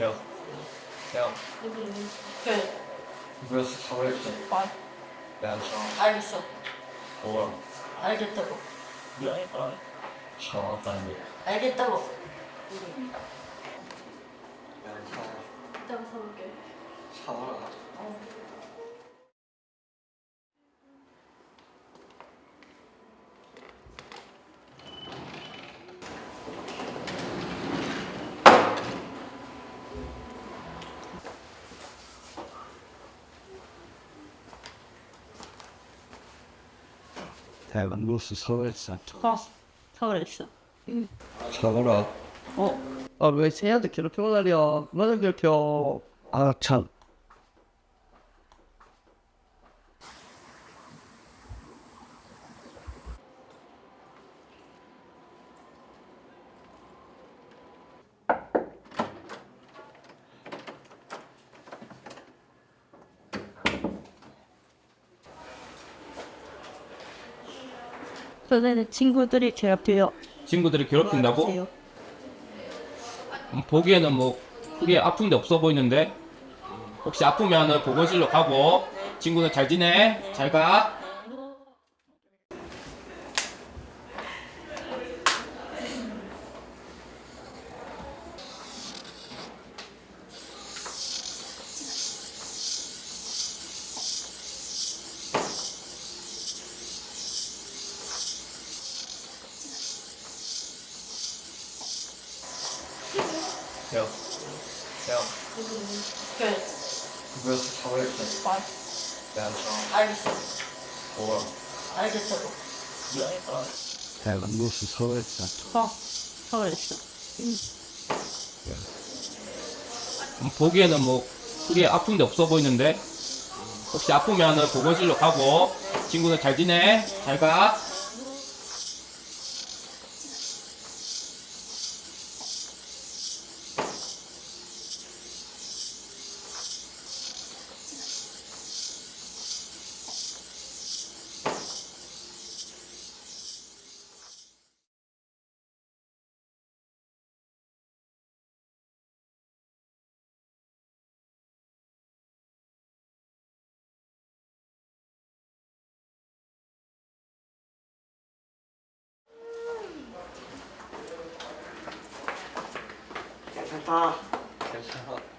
야, 야, 그 그래서 사과했어. 말. 야, 알겠어. 뭐야? 알겠다고. 사과다니. 알겠다고. 이따가 사올게. 사과라. 대만 로스 서울사 어. 서울했어. 사과라. 어. 아, 왜 쟤한테 괴롭히고 다녀? 그만을 괴롭혀. 아 참. 선생님 친구들이 괴롭혀요. 친구들이 괴롭힌다고? 음, 보기에는 뭐 크게 아픈 데 없어 보이는데 혹시 아프면 보건실로 가고 친구는 잘 지내? 잘 가? 야, 야, 그 그래서 사과했어. 말. 야, 알겠어. 뭐야? 알겠다고. 대만 로스 서울사. 어. 서울했어. 음, 보기에는 뭐 크게 아픈 데 없어 보이는데 혹시 아프면 보건실로 가고 친구는 잘 지내? 잘 가? 啊，先生好。